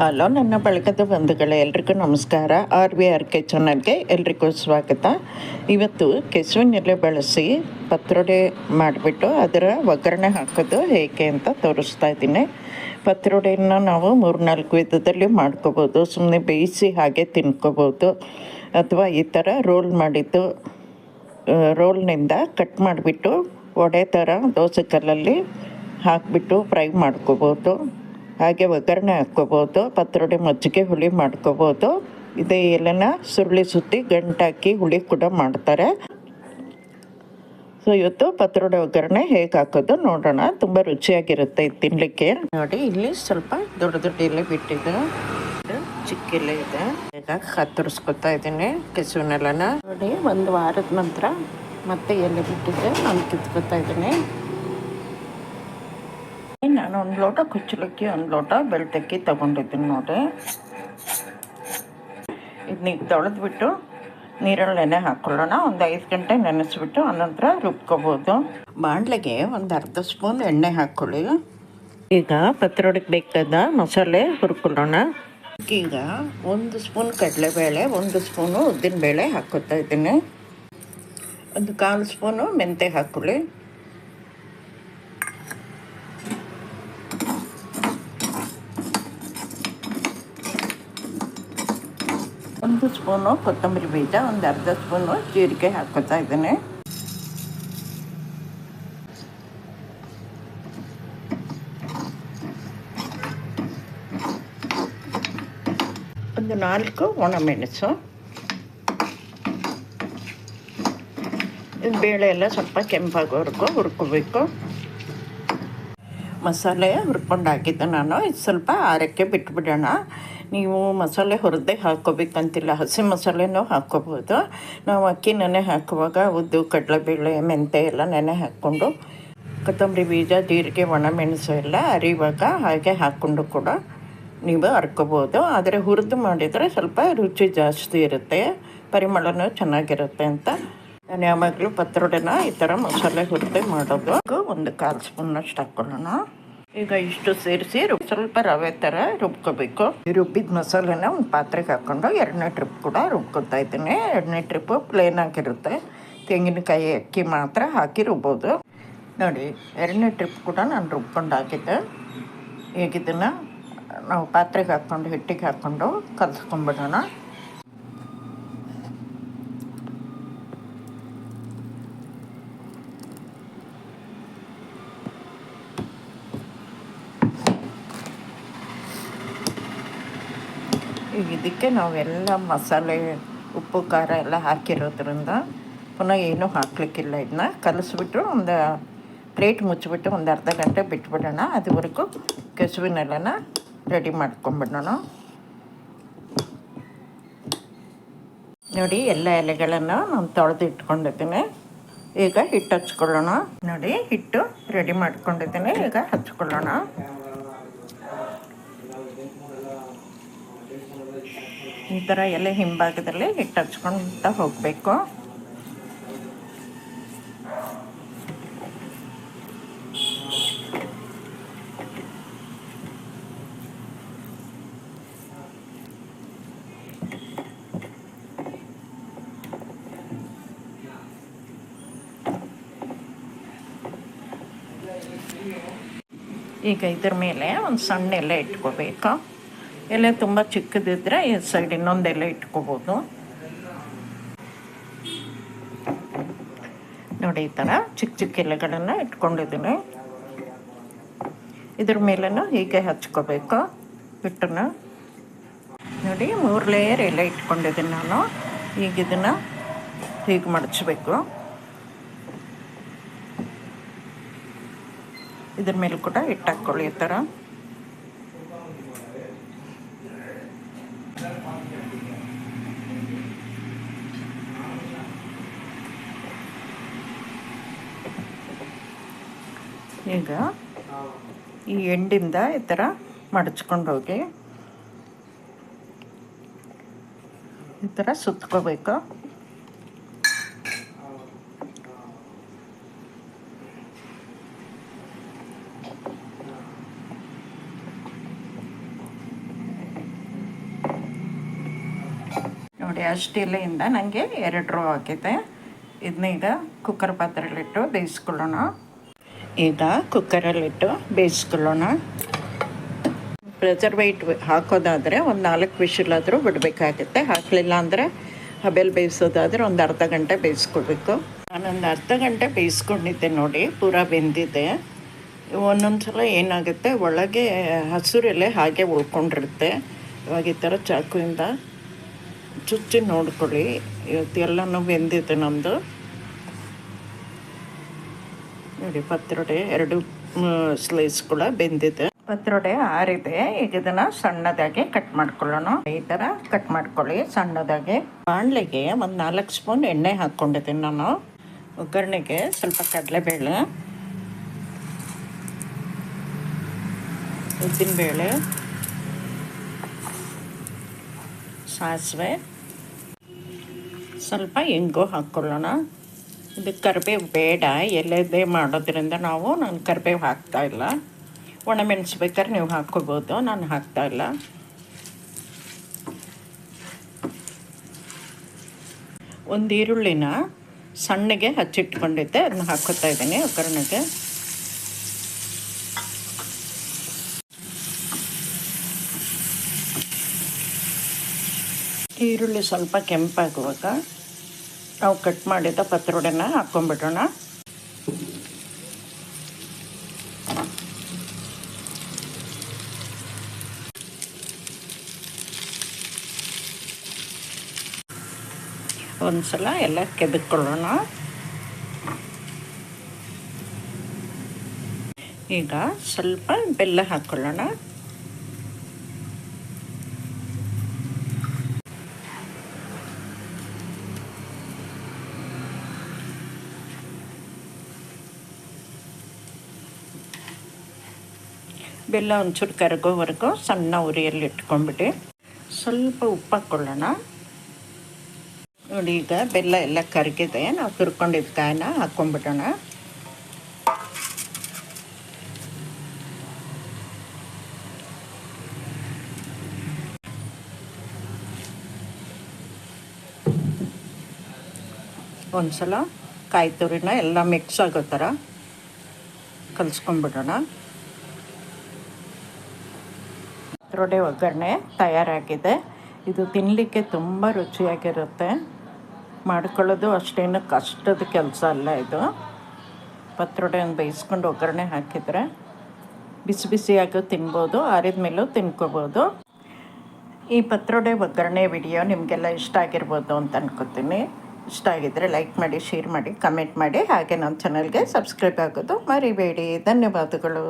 Hello, ನನ್ನ ಬಳಗದ ಬಂಧುಗಳೇ, ಎಲ್ರಿಗೂ ನಮಸ್ಕಾರ. ಆರ್ ವಿ ಆರ್ ಕೆ ಚಾನಲ್ಗೆ ಎಲ್ರಿಗೂ ಸ್ವಾಗತ. ಇವತ್ತು ಕೆಸುವಿನೆಲೆ ಬಳಸಿ ಪತ್ರೊಡೆ ಮಾಡಿಬಿಟ್ಟು ಅದರ ಒಗ್ಗರಣೆ ಹಾಕೋದು ಹೇಗೆ ಅಂತ ತೋರಿಸ್ತಾ ಇದ್ದೀನಿ. ಪತ್ರೊಡೆಯನ್ನು ನಾವು ಮೂರ್ನಾಲ್ಕು ವಿಧದಲ್ಲಿ ಮಾಡ್ಕೋಬೋದು. ಸುಮ್ಮನೆ ಬೇಯಿಸಿ ಹಾಗೆ ತಿನ್ಕೋಬೋದು. ಅಥವಾ ಈ ಥರ ರೋಲ್ ಮಾಡಿದ್ದು ರೋಲ್ನಿಂದ ಕಟ್ ಮಾಡಿಬಿಟ್ಟು ವಡೆ ಥರ ದೋಸೆ ಕಲ್ಲಲ್ಲಿ ಹಾಕಿಬಿಟ್ಟು ಫ್ರೈ ಮಾಡ್ಕೋಬೋದು. ಹಾಗೆ ಒಗ್ಗರಣೆ ಹಾಕ್ಕೋಬೋದು, ಪತ್ರೊಡೆ ಮಜ್ಜಿಗೆ ಹುಳಿ ಮಾಡ್ಕೋಬೋದು. ಇದೇ ಎಲೆನ ಸುರುಳಿ ಸುತ್ತಿ ಗಂಟಾಕಿ ಹುಳಿ ಕೂಡ ಮಾಡ್ತಾರೆ. ಸೊ ಇವತ್ತು ಪತ್ರೊಡೆ ಒಗ್ಗರಣೆ ಹೇಗೆ ಹಾಕೋದು ನೋಡೋಣ. ತುಂಬ ರುಚಿಯಾಗಿರುತ್ತೆ ಇದು ತಿನ್ನಲಿಕ್ಕೆ ನೋಡಿ, ಇಲ್ಲಿ ಸ್ವಲ್ಪ ದೊಡ್ಡ ದೊಡ್ಡ ಎಲೆ ಬಿಟ್ಟಿದೆ. ಇದು ಚಿಕ್ಕ ಎಲೆ ಇದೆ. ಈಗ ಕತ್ತರಿಸ್ಕೊತಾ ಇದ್ದೀನಿ ಕೆಸುವಿನೆಲ್ಲನ ನೋಡಿ, ಒಂದು ವಾರದ ನಂತರ ಮತ್ತೆ ಎಲೆ ಬಿಟ್ಟಿದೆ. ನಾನು ಕಿತ್ಕೊತಾ ಇದ್ದೀನಿ. ಒಂದು ಲೋಟ ಕುಚ್ಚಲಕ್ಕಿ, ಒಂದು ಲೋಟ ಬೆಳ್ತಕ್ಕಿ ತಗೊಂಡಿದ್ದೀನಿ ನೋಡಿ. ಇದನ್ನ ತೊಳೆದ್ಬಿಟ್ಟು ನೀರಲ್ಲಿ ನೆನೆ ಹಾಕ್ಕೊಳ್ಳೋಣ ಒಂದು ಐದು ಗಂಟೆ ನೆನೆಸ್ಬಿಟ್ಟು ಅನಂತರ ರುಬ್ಕೋಬೋದು. ಬಾಣಲೆಗೆ ಒಂದು ಅರ್ಧ ಸ್ಪೂನ್ ಎಣ್ಣೆ ಹಾಕ್ಕೊಳ್ಳಿ ಈಗ ಪತ್ರೊಡೆಗೆ ಬೇಕಾದ ಮಸಾಲೆ ಹುರ್ಕೊಳ್ಳೋಣ. ಈಗ ಒಂದು ಸ್ಪೂನ್ ಕಡಲೆಬೇಳೆ, ಒಂದು ಸ್ಪೂನು ಉದ್ದಿನಬೇಳೆ ಹಾಕೋತಾ ಇದ್ದೀನಿ. ಒಂದು ಕಾಲು ಸ್ಪೂನು ಮೆಂತೆ ಹಾಕ್ಕೊಳ್ಳಿ ಒಂದು ಸ್ಪೂನು ಕೊತ್ತಂಬರಿ ಬೀಜ, ಒಂದು ಅರ್ಧ ಸ್ಪೂನು ಜೀರಿಗೆ ಹಾಕೋತಾ ಇದ್ದೇನೆ. ಒಂದು ನಾಲ್ಕು ಒಣಮೆಣಸು. ಇದು ಬೇಳೆ ಎಲ್ಲ ಸ್ವಲ್ಪ ಕೆಂಪಾಗೋವರೆಗೂ ಹುರ್ಕೋಬೇಕು. ಮಸಾಲೆ ಹುರ್ಕೊಂಡು ಹಾಕಿದ್ದೆ ನಾನು, ಇದು ಸ್ವಲ್ಪ ಆರಕ್ಕೆ ಬಿಟ್ಬಿಡೋಣ. ನೀವು ಮಸಾಲೆ ಹುರಿದೇ ಹಾಕ್ಕೋಬೇಕಂತಿಲ್ಲ, ಹಸಿ ಮಸಾಲೆನೂ ಹಾಕ್ಕೋಬೋದು. ನಾವು ಅಕ್ಕಿ ನೆನೆ ಹಾಕುವಾಗ ಉದ್ದು ಕಡಲೆಬೇಳೆ ಮೆಂತೆ ಎಲ್ಲ ನೆನೆ ಹಾಕ್ಕೊಂಡು, ಕೊತ್ತಂಬರಿ ಬೀಜ, ಜೀರಿಗೆ ಒಣಮೆಣಸು ಎಲ್ಲ ಅರಿವಾಗ ಹಾಗೆ ಹಾಕ್ಕೊಂಡು ಕೂಡ ನೀವು ಹರ್ಕೋಬೋದು ಆದರೆ ಹುರಿದು ಮಾಡಿದರೆ ಸ್ವಲ್ಪ ರುಚಿ ಜಾಸ್ತಿ ಇರುತ್ತೆ, ಪರಿಮಳನೂ ಚೆನ್ನಾಗಿರುತ್ತೆ ಅಂತ. ನಾನು ಯಾವಾಗಲೂ ಪತ್ರೊಡೆನ ಈ ಥರ ಮಸಾಲೆ ಹುರಿದೇ ಮಾಡೋದು. ಒಂದು ಕಾಲು ಸ್ಪೂನಷ್ಟು ಹಾಕ್ಕೊಳ್ಳೋಣ. ಈಗ ಇಷ್ಟು ಸೇರಿಸಿ ಸ್ವಲ್ಪ ರವೆ ಥರ ರುಬ್ಕೋಬೇಕು. ರುಬ್ಬಿದ ಮಸಾಲೆನ ಒಂದು ಪಾತ್ರೆಗೆ ಹಾಕ್ಕೊಂಡು ಎರಡನೇ ಟ್ರಿಪ್ ಕೂಡ ರುಬ್ಕೊತಾ ಇದ್ದೀನಿ. ಎರಡನೇ ಟ್ರಿಪ್ಪು ಪ್ಲೇನ್ ಆಗಿರುತ್ತೆ. ತೆಂಗಿನಕಾಯಿ ಅಕ್ಕಿ ಮಾತ್ರ ಹಾಕಿ ರುಬ್ಬೋದು. ನೋಡಿ, ಎರಡನೇ ಟ್ರಿಪ್ ಕೂಡ ನಾನು ರುಬ್ಕೊಂಡು ಹಾಕಿದ್ದೆ. ಈಗ ಇದನ್ನು ನಾವು ಪಾತ್ರೆಗೆ ಹಾಕ್ಕೊಂಡು ಹಿಟ್ಟಿಗೆ ಹಾಕ್ಕೊಂಡು ಕಲಿಸ್ಕೊಂಡ್ಬಿಡೋಣ ಈಗ ಇದಕ್ಕೆ ನಾವೆಲ್ಲ ಮಸಾಲೆ, ಉಪ್ಪು, ಖಾರ ಎಲ್ಲ ಹಾಕಿರೋದ್ರಿಂದ ಪುನಃ ಏನೂ ಹಾಕಲಿಕ್ಕಿಲ್ಲ ಇದನ್ನ. ಕಲಿಸ್ಬಿಟ್ಟು ಒಂದು ಪ್ಲೇಟ್ ಮುಚ್ಚಿಬಿಟ್ಟು ಒಂದು ಅರ್ಧ ಗಂಟೆ ಬಿಟ್ಬಿಡೋಣ. ಅದುವರೆಗೂ ಕೆಸುವಿನೆಲ್ಲನ ರೆಡಿ ಮಾಡ್ಕೊಂಬಿಡೋಣ. ನೋಡಿ, ಎಲ್ಲ ಎಲೆಗಳನ್ನು ನಾನು ತೊಳೆದು ಇಟ್ಕೊಂಡಿದ್ದೀನಿ ಈಗ ಹಿಟ್ಟು ಹಚ್ಕೊಳ್ಳೋಣ. ನೋಡಿ, ಹಿಟ್ಟು ರೆಡಿ ಮಾಡ್ಕೊಂಡಿದ್ದೀನಿ. ಈಗ ಹಚ್ಕೊಳ್ಳೋಣ. ಈ ಥರ ಎಲೆ ಹಿಂಭಾಗದಲ್ಲಿ ಹಿಟ್ಟು ಹಚ್ಕೊಳ್ತಾ ಹೋಗಬೇಕು. ಈಗ ಇದ್ರ ಮೇಲೆ ಒಂದು ಸಣ್ಣ ಎಲೆ ಇಟ್ಕೋಬೇಕು. ಎಲೆ ತುಂಬ ಚಿಕ್ಕದಿದ್ದರೆ ಈ ಸೈಡ್ ಇನ್ನೊಂದು ಎಲೆ ಇಟ್ಕೋಬೋದು. ನೋಡಿ, ಈ ಥರ ಚಿಕ್ಕ ಚಿಕ್ಕ ಎಲೆಗಳನ್ನು ಇಟ್ಕೊಂಡಿದ್ದೀನಿ. ಇದ್ರ ಮೇಲೂ ಹೀಗೆ ಹಚ್ಕೋಬೇಕು. ಹಿಟ್ಟನ್ನ. ನೋಡಿ, ಮೂರು ಲೇಯರ್ ಎಲೆ ಇಟ್ಕೊಂಡಿದ್ದೀನಿ ನಾನು. ಈಗ ಇದನ್ನು ಹೀಗೆ ಮಡಚಬೇಕು. ಇದ್ರ ಮೇಲೆ ಕೂಡ ಹಿಟ್ಟು ಹಾಕ್ಕೊಳ್ಳಿ ಈ ಥರ ಈಗ ಈ ಎಂಡಿಂದ ಈ ಥರ ಮಡಚ್ಕೊಂಡು ಹೋಗಿ ಈ ಥರ ಸುತ್ಕೋಬೇಕು. ನೋಡಿ ಅಷ್ಟಿಲೆಯಿಂದ ನನಗೆ ಎರಡು ರೋ ಹಾಕಿದೆ ಇದನ್ನೀಗ ಕುಕ್ಕರ್ ಪಾತ್ರೆಲಿಟ್ಟು ಬೇಯಿಸ್ಕೊಳ್ಳೋಣ. ಈಗ ಕುಕ್ಕರಲ್ಲಿಟ್ಟು ಬೇಯಿಸ್ಕೊಳ್ಳೋಣ. ಪ್ರೆಸರ್ ವೈಟ್ ಹಾಕೋದಾದರೆ ಒಂದು ನಾಲ್ಕು ವಿಷಲಾದರೂ ಬಿಡಬೇಕಾಗುತ್ತೆ. ಹಾಕಲಿಲ್ಲ ಅಂದರೆ ಹಬೆಲ್ ಬೇಯಿಸೋದಾದರೆ ಒಂದು ಅರ್ಧ ಗಂಟೆ ಬೇಯಿಸ್ಕೊಳ್ಬೇಕು ನಾನೊಂದು ಅರ್ಧ ಗಂಟೆ ಬೇಯಿಸ್ಕೊಂಡಿದ್ದೆ ನೋಡಿ, ಪೂರ ಬೆಂದಿದೆ. ಒಂದೊಂದು ಸಲ ಏನಾಗುತ್ತೆ, ಒಳಗೆ ಹಸುರೆಲೆ ಹಾಗೆ ಉಳ್ಕೊಂಡಿರುತ್ತೆ. ಇವಾಗ ಈ ಥರ ಚಾಕುವಿಂದ ಚುಚ್ಚಿ ನೋಡ್ಕೊಳ್ಳಿ. ಇವತ್ತು ಎಲ್ಲನೂ ಬೆಂದಿದೆ ನಮ್ಮದು ನೋಡಿ ಪತ್ರೊಡೆ ಎರಡು ಸ್ಲೈಸ್ ಕೂಡ ಬೆಂದಿದೆ. ಪತ್ರೊಡೆ ಆರಿದೆ. ಈಗ ಇದನ್ನ ಸಣ್ಣದಾಗಿ ಕಟ್ ಮಾಡ್ಕೊಳ್ಳೋಣ. ಈ ತರ ಕಟ್ ಮಾಡ್ಕೊಳ್ಳಿ ಸಣ್ಣದಾಗಿ. ಬಾಣಲೆಗೆ ಒಂದು ನಾಲ್ಕು ಸ್ಪೂನ್ ಎಣ್ಣೆ ಹಾಕ್ಕೊಂಡಿದ್ದೀನಿ ನಾನು. ಒಗ್ಗರಣೆಗೆ ಸ್ವಲ್ಪ ಕಡಲೆಬೇಳೆ ಉದ್ದಿನಬೇಳೆ ಸಾಸಿವೆ. ಸ್ವಲ್ಪ ಇಂಗು ಹಾಕ್ಕೊಳ್ಳೋಣ. ಇದು ಕರಿಬೇವು ಬೇಡ ಎಲ್ಲದೇ ಮಾಡೋದ್ರಿಂದ ನಾವು ನಾನು ಕರಿಬೇವು ಹಾಕ್ತಾ ಇಲ್ಲ. ಒಣಮೆಣಸು ಬೇಕಾದ್ರೆ ನೀವು ಹಾಕ್ಕೋಬೋದು, ನಾನು ಹಾಕ್ತಾ ಇಲ್ಲ. ಒಂದು ಈರುಳ್ಳಿನ ಸಣ್ಣಗೆ ಹಚ್ಚಿಟ್ಕೊಂಡಿದ್ದೆ, ಅದನ್ನ ಹಾಕೋತಾ ಇದ್ದೀನಿ ಒಗ್ಗರಣೆಗೆ. ಈರುಳ್ಳಿ ಸ್ವಲ್ಪ ಕೆಂಪಾಗುವಾಗ ನಾವು ಕಟ್ ಮಾಡಿದ ಪತ್ರೊಡೆನ ಹಾಕ್ಕೊಂಬಿಡೋಣ ಒಂದ್ಸಲ ಎಲ್ಲ ಕೆದಕೊಳ್ಳೋಣ. ಈಗ ಸ್ವಲ್ಪ ಬೆಲ್ಲ ಹಾಕ್ಕೊಳ್ಳೋಣ ಬೆಲ್ಲ ಒಂಚೂರು ಕರಗೋವರೆಗೂ ಸಣ್ಣ ಉರಿಯಲ್ಲಿ ಇಟ್ಕೊಂಡ್ಬಿಟ್ಟು ಸ್ವಲ್ಪ ಉಪ್ಪು ಹಾಕ್ಕೊಳ್ಳೋಣ ನೋಡಿ, ಈಗ ಬೆಲ್ಲ ಎಲ್ಲ ಕರಗಿದೆ. ನಾವು ತುರ್ಕೊಂಡಿದ್ದ ಕಾಯನ್ನ ಹಾಕ್ಕೊಂಡ್ಬಿಡೋಣ ಒಂದ್ಸಲ ಕಾಯಿ ತುರಿನ ಎಲ್ಲ ಮಿಕ್ಸ್ ಆಗೋ ಥರ ಕಲಿಸ್ಕೊಂಡ್ಬಿಡೋಣ. ಪತ್ರೊಡೆ ಒಗ್ಗರಣೆ ತಯಾರಾಗಿದೆ. ಇದು ತಿನ್ನಲಿಕ್ಕೆ ತುಂಬ ರುಚಿಯಾಗಿರುತ್ತೆ. ಮಾಡ್ಕೊಳ್ಳೋದು ಅಷ್ಟೇನು ಕಷ್ಟದ ಕೆಲಸ ಅಲ್ಲ ಇದು. ಪತ್ರೊಡೆ ಒಂದು ಬೇಯಿಸ್ಕೊಂಡು ಒಗ್ಗರಣೆ ಹಾಕಿದರೆ ಬಿಸಿ ಬಿಸಿಯಾಗೂ ತಿನ್ಬೋದು, ಆರಿದ ಮೇಲೂ ತಿನ್ಕೋಬೋದು. ಈ ಪತ್ರೊಡೆ ಒಗ್ಗರಣೆ ವಿಡಿಯೋ ನಿಮಗೆಲ್ಲ ಇಷ್ಟ ಆಗಿರ್ಬೋದು ಅಂತ ಅನ್ಕೋತೀನಿ. ಇಷ್ಟ ಆಗಿದ್ದರೆ ಲೈಕ್ ಮಾಡಿ, ಶೇರ್ ಮಾಡಿ, ಕಮೆಂಟ್ ಮಾಡಿ. ಹಾಗೆ ನಮ್ಮ ಚಾನಲ್ಗೆ ಸಬ್ಸ್ಕ್ರೈಬ್ ಆಗೋದು ಮರಿಬೇಡಿ. ಧನ್ಯವಾದಗಳು.